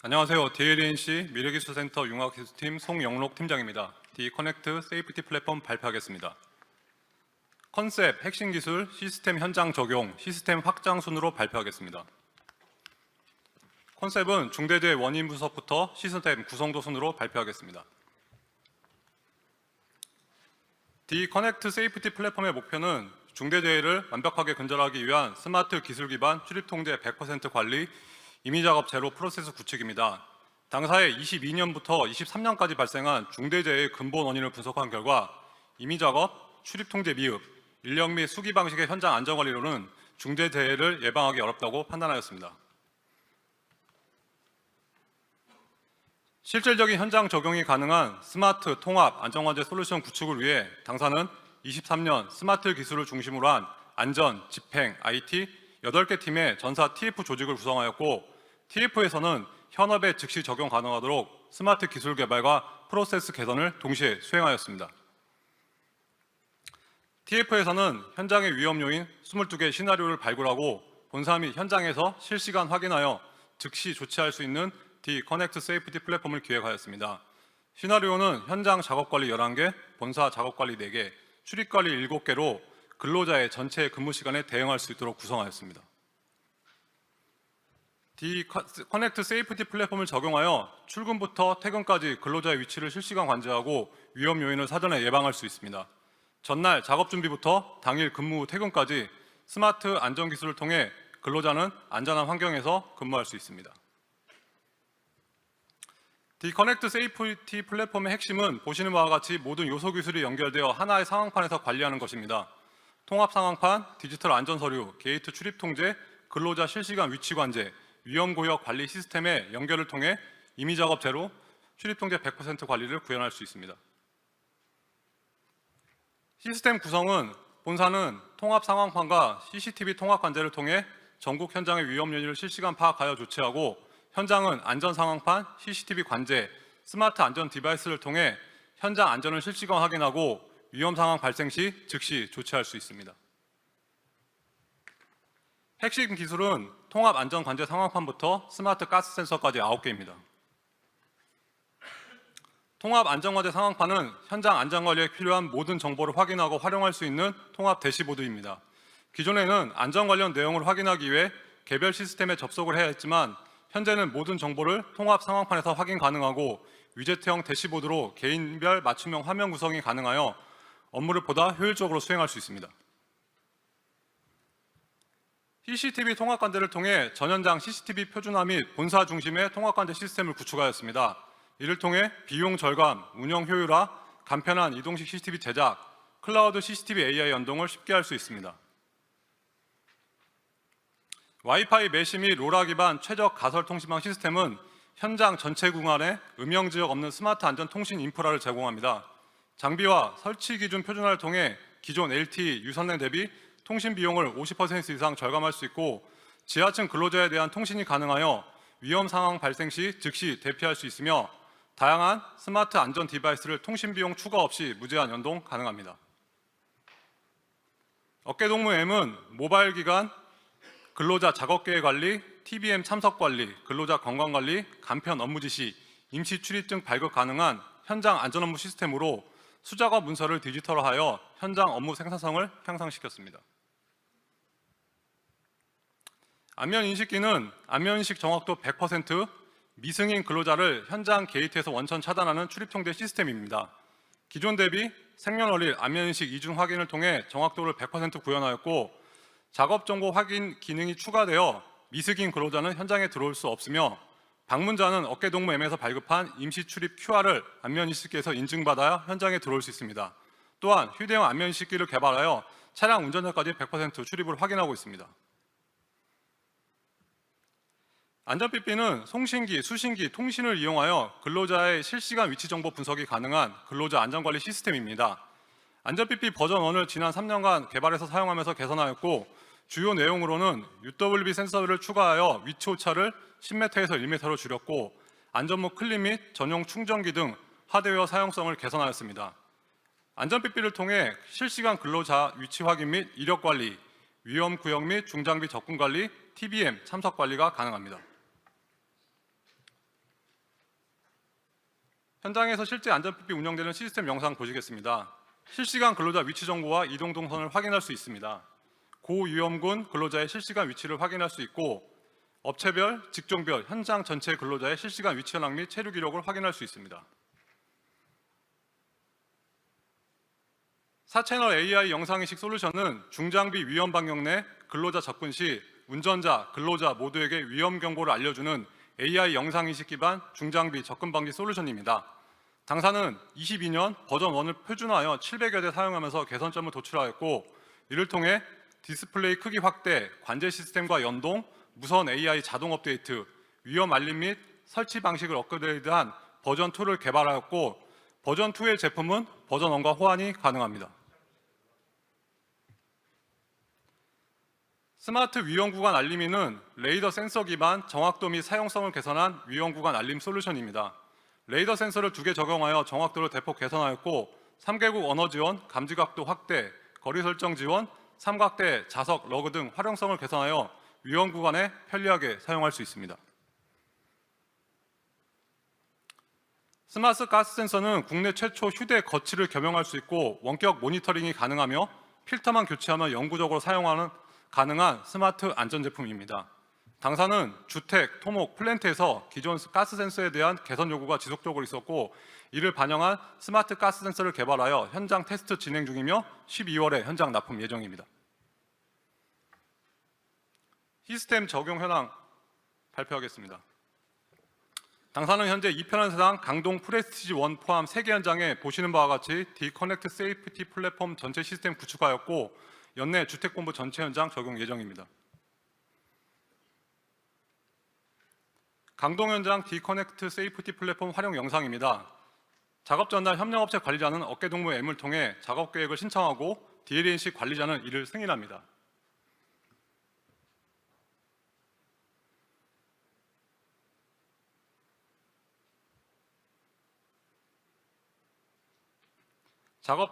안녕하세요. DLNC 미래기술센터 융합기술팀 송영록 팀장입니다. D-커넥트 세이프티 플랫폼 발표하겠습니다. 컨셉, 핵심 기술, 시스템 현장 적용, 시스템 확장 순으로 발표하겠습니다. 컨셉은 중대재해 원인 분석부터 시스템 구성도 순으로 발표하겠습니다. D-커넥트 세이프티 플랫폼의 목표는 중대재해를 완벽하게 근절하기 위한 스마트 기술 기반 출입 통제 100% 관리, 이미 작업 제로 프로세스 구축입니다. 당사의 22년부터 23년까지 발생한 중대재해의 근본 원인을 분석한 결과 이미 작업, 출입 통제 미흡, 인력 및 수기 방식의 현장 안전 관리로는 중대재해를 예방하기 어렵다고 판단하였습니다. 실질적인 현장 적용이 가능한 스마트 통합 안전관제 솔루션 구축을 위해 당사는 23년 스마트 기술을 중심으로 한 안전, 집행, IT 8개 팀의 전사 TF 조직을 구성하였고 TF에서는 현업에 즉시 적용 가능하도록 스마트 기술 개발과 프로세스 개선을 동시에 수행하였습니다. TF에서는 현장의 위험 요인 22개 시나리오를 발굴하고 본사 및 현장에서 실시간 확인하여 즉시 조치할 수 있는 D-커넥트 세이프티 플랫폼을 기획하였습니다. 시나리오는 현장 작업 관리 11개, 본사 작업 관리 4개, 출입 관리 7개로 근로자의 전체 근무 시간에 대응할 수 있도록 구성하였습니다. D-커넥트 세이프티 플랫폼을 적용하여 출근부터 퇴근까지 근로자의 위치를 실시간 관제하고 위험 요인을 사전에 예방할 수 있습니다. 전날 작업 준비부터 당일 근무 후 퇴근까지 스마트 안전 기술을 통해 근로자는 안전한 환경에서 근무할 수 있습니다. 디커넥트 세이프티 플랫폼의 핵심은 보시는 바와 같이 모든 요소 기술이 연결되어 하나의 상황판에서 관리하는 것입니다. 통합 상황판, 디지털 안전 서류, 게이트 출입 통제, 근로자 실시간 위치 관제, 위험 구역 관리 시스템의 연결을 통해 임의 작업 제로, 출입 통제 100% 관리를 구현할 수 있습니다. 시스템 구성은 본사는 통합 상황판과 CCTV 통합 관제를 통해 전국 현장의 위험 요인을 실시간 파악하여 조치하고 현장은 안전 상황판, CCTV 관제, 스마트 안전 디바이스를 통해 현장 안전을 실시간 확인하고 위험 상황 발생 시 즉시 조치할 수 있습니다. 핵심 기술은 통합 안전 관제 상황판부터 스마트 가스 센서까지 9개입니다. 통합 안전 관제 상황판은 현장 안전 관리에 필요한 모든 정보를 확인하고 활용할 수 있는 통합 대시보드입니다. 기존에는 안전 관련 내용을 확인하기 위해 개별 시스템에 접속을 해야 했지만 현재는 모든 정보를 통합 상황판에서 확인 가능하고 위젯형 대시보드로 개인별 맞춤형 화면 구성이 가능하여 업무를 보다 효율적으로 수행할 수 있습니다. CCTV 통합관제를 통해 전현장 CCTV 표준화 및 본사 중심의 통합관제 시스템을 구축하였습니다. 이를 통해 비용 절감, 운영 효율화, 간편한 이동식 CCTV 제작, 클라우드 CCTV AI 연동을 쉽게 할 수 있습니다. 와이파이 메시 및 로라 기반 최적 가설 통신망 시스템은 현장 전체 공간에 음영 지역 없는 스마트 안전 통신 인프라를 제공합니다. 장비와 설치 기준 표준화를 통해 기존 LTE 유선랜 대비 통신 비용을 50% 이상 절감할 수 있고 지하층 근로자에 대한 통신이 가능하여 위험 상황 발생 시 즉시 대피할 수 있으며 다양한 스마트 안전 디바이스를 통신 비용 추가 없이 무제한 연동 가능합니다. 어깨동무 M은 모바일 기간 근로자 작업계획 관리, TBM 참석 관리, 근로자 건강 관리, 간편 업무 지시, 임시 출입증 발급 가능한 현장 안전 업무 시스템으로 수작업 문서를 디지털화하여 현장 업무 생산성을 향상시켰습니다. 안면 인식기는 안면 인식 정확도 100%, 미승인 근로자를 현장 게이트에서 원천 차단하는 출입 통제 시스템입니다. 기존 대비 생년월일 안면 인식 이중 확인을 통해 정확도를 100% 구현하였고 작업 정보 확인 기능이 추가되어 미승인 근로자는 현장에 들어올 수 없으며 방문자는 어깨 동무 M에서 발급한 임시 출입 QR을 안면 인식기에서 인증받아야 현장에 들어올 수 있습니다. 또한 휴대용 안면 인식기를 개발하여 차량 운전자까지 100% 출입을 확인하고 있습니다. 안전PP는 송신기, 수신기, 통신을 이용하여 근로자의 실시간 위치 정보 분석이 가능한 근로자 안전관리 시스템입니다. 안전PP 버전 1을 지난 3년간 개발해서 사용하면서 개선하였고 주요 내용으로는 UWB 센서를 추가하여 위치 오차를 10m에서 1m로 줄였고 안전모 클립 및 전용 충전기 등 하드웨어 사용성을 개선하였습니다. 안전PP를 통해 실시간 근로자 위치 확인 및 이력 관리, 위험 구역 및 중장비 접근 관리, TBM 참석 관리가 가능합니다. 현장에서 실제 안전PP 운영되는 시스템 영상 보시겠습니다. 실시간 근로자 위치 정보와 이동 동선을 확인할 수 있습니다. 고위험군 근로자의 실시간 위치를 확인할 수 있고 업체별, 직종별, 현장 전체 근로자의 실시간 위치 현황 및 체류 기록을 확인할 수 있습니다. 4채널 AI 영상인식 솔루션은 중장비 위험 방역 내 근로자 접근 시 운전자, 근로자 모두에게 위험 경보를 알려주는 AI 영상인식 기반 중장비 접근 방지 솔루션입니다. 당사는 22년 버전 1을 표준화하여 700여 대 사용하면서 개선점을 도출하였고 이를 통해 디스플레이 크기 확대, 관제 시스템과 연동, 무선 AI 자동 업데이트, 위험 알림 및 설치 방식을 업그레이드한 버전 2를 개발하였고 버전 2의 제품은 버전 1과 호환이 가능합니다. 스마트 위험 구간 알림이는 레이더 센서 기반 정확도 및 사용성을 개선한 위험 구간 알림 솔루션입니다. 레이더 센서를 두 개 적용하여 정확도를 대폭 개선하였고 3개국 언어 지원, 감지 각도 확대, 거리 설정 지원, 삼각대, 자석, 러그 등 활용성을 개선하여 위험 구간에 편리하게 사용할 수 있습니다. 스마트 가스 센서는 국내 최초 휴대 거치를 겸용할 수 있고 원격 모니터링이 가능하며 필터만 교체하면 영구적으로 사용하는 가능한 스마트 안전 제품입니다. 당사는 주택, 토목, 플랜트에서 기존 가스 센서에 대한 개선 요구가 지속적으로 있었고 이를 반영한 스마트 가스 센서를 개발하여 현장 테스트 진행 중이며 12월에 현장 납품 예정입니다. 시스템 적용 현황 발표하겠습니다. 당사는 현재 2편한 세상 강동 프레스티지 1 포함 3개 현장에 보시는 바와 같이 디커넥트 세이프티 플랫폼 전체 시스템 구축하였고 연내 주택본부 전체 현장 적용 예정입니다. 강동 현장 디커넥트 세이프티 플랫폼 활용 영상입니다. 작업 전날 협력업체 관리자는 어깨동무 M을 통해 작업 계획을 신청하고 DLNC 관리자는 이를 승인합니다. 작업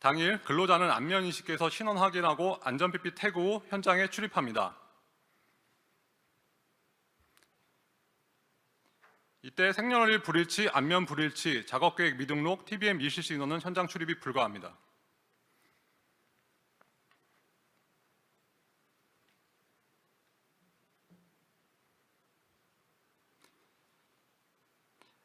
당일 근로자는 안면 인식에서 신원 확인하고 안전PP 태그 후 현장에 출입합니다. 이때 생년월일 불일치, 안면 불일치, 작업계획 미등록, TBM 미실시 인원은 현장 출입이 불가합니다.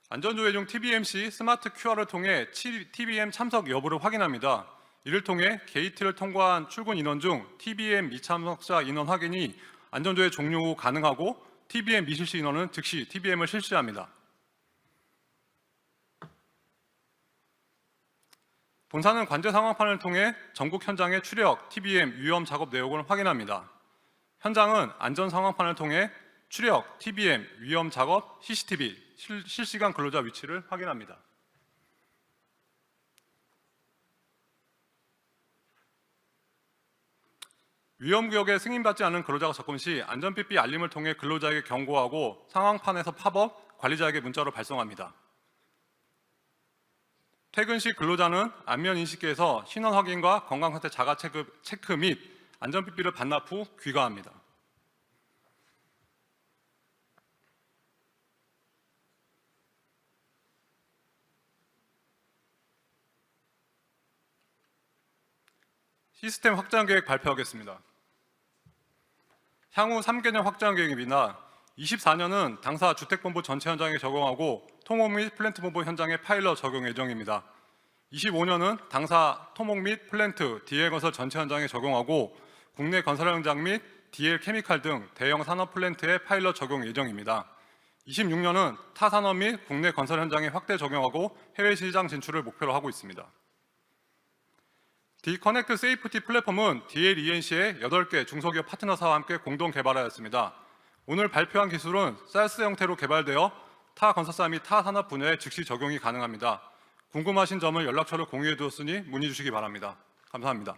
안전조회 중 TBM 시 스마트 QR을 통해 TBM 참석 여부를 확인합니다. 이를 통해 게이트를 통과한 출근 인원 중 TBM 미참석자 인원 확인이 안전조회 종료 후 가능하고 TBM 미실시 인원은 즉시 TBM을 실시합니다. 본사는 관제 상황판을 통해 전국 현장의 추력, TBM, 위험 작업 내역을 확인합니다. 현장은 안전 상황판을 통해 추력, TBM, 위험 작업, CCTV, 실시간 근로자 위치를 확인합니다. 위험구역에 승인받지 않은 근로자가 접근 시 안전PP 알림을 통해 근로자에게 경고하고 상황판에서 팝업 관리자에게 문자로 발송합니다. 퇴근 시 근로자는 안면 인식기에서 신원 확인과 건강 상태 자가 체크, 체크 및 안전PP를 반납 후 귀가합니다. 시스템 확장 계획 발표하겠습니다. 향후 3개년 확장 계획입니다. 24년은 당사 주택본부 전체 현장에 적용하고 토목 및 플랜트 본부 현장에 파일럿 적용 예정입니다. 25년은 당사 토목 및 플랜트, DL 건설 전체 현장에 적용하고 국내 건설 현장 및 DL 케미칼 등 대형 산업 플랜트에 파일럿 적용 예정입니다. 26년은 타 산업 및 국내 건설 현장에 확대 적용하고 해외 시장 진출을 목표로 하고 있습니다. 디커넥트 세이프티 플랫폼은 DLENC의 8개 중소기업 파트너사와 함께 공동 개발하였습니다. 오늘 발표한 기술은 SaaS 형태로 개발되어 타 건설사 및 타 산업 분야에 즉시 적용이 가능합니다. 궁금하신 점을 연락처를 공유해 두었으니 문의 주시기 바랍니다. 감사합니다.